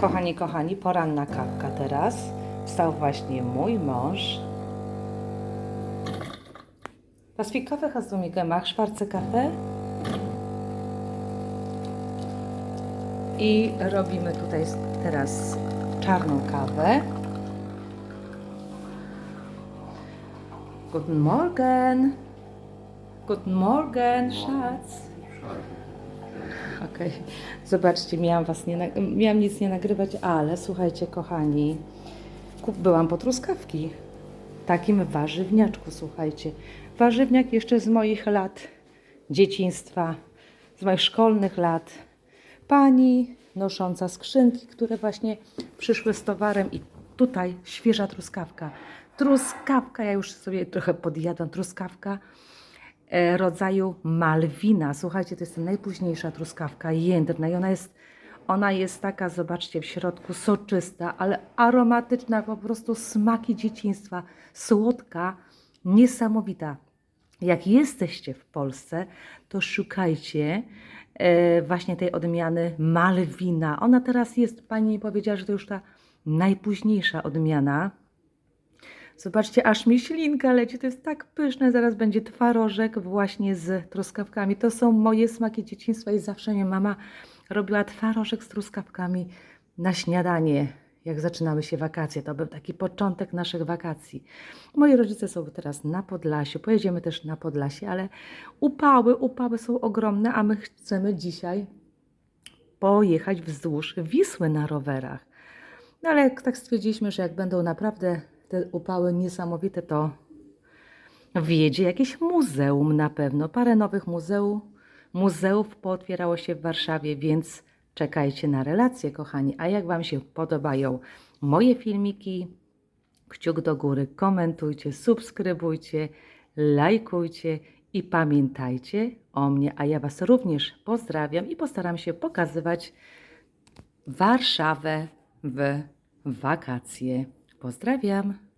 Kochani, kochani, poranna kawka teraz. Wstał właśnie mój mąż. Was mir gemacht? Schwarze Kaffee? I robimy tutaj teraz czarną kawę. Guten Morgen. Guten Morgen, Schatz. Okej, zobaczcie, miałam was nie, miałam nic nie nagrywać, ale słuchajcie, kochani, byłam po truskawki. Takim warzywniaczku, słuchajcie. Warzywniak jeszcze z moich lat dzieciństwa, z moich szkolnych lat. Pani nosząca skrzynki, które właśnie przyszły z towarem i tutaj świeża truskawka. Truskawka, ja już sobie trochę podjadłam, truskawka rodzaju Malwina. Słuchajcie, to jest najpóźniejsza truskawka, jędrna i ona jest, ona jest taka, zobaczcie, w środku soczysta, ale aromatyczna, po prostu smaki dzieciństwa, słodka, niesamowita. Jak jesteście w Polsce, to szukajcie e, właśnie tej odmiany Malwina. Ona teraz jest, pani powiedziała, że to już ta najpóźniejsza odmiana. Zobaczcie, aż mi ślinka leci, to jest tak pyszne. Zaraz będzie twarożek właśnie z truskawkami. To są moje smaki dzieciństwa i zawsze mi mama robiła twarożek z truskawkami na śniadanie, jak zaczynały się wakacje. To był taki początek naszych wakacji. Moi rodzice są teraz na Podlasiu, pojedziemy też na Podlasie, ale upały, upały są ogromne, a my chcemy dzisiaj pojechać wzdłuż Wisły na rowerach. No ale tak stwierdziliśmy, że jak będą naprawdę te upały niesamowite, to wjedzie jakieś muzeum na pewno. Parę nowych muzeów, muzeów pootwierało się w Warszawie, więc czekajcie na relacje, kochani. A jak Wam się podobają moje filmiki, kciuk do góry, komentujcie, subskrybujcie, lajkujcie i pamiętajcie o mnie, a ja Was również pozdrawiam i postaram się pokazywać Warszawę w wakacje. Pozdrawiam.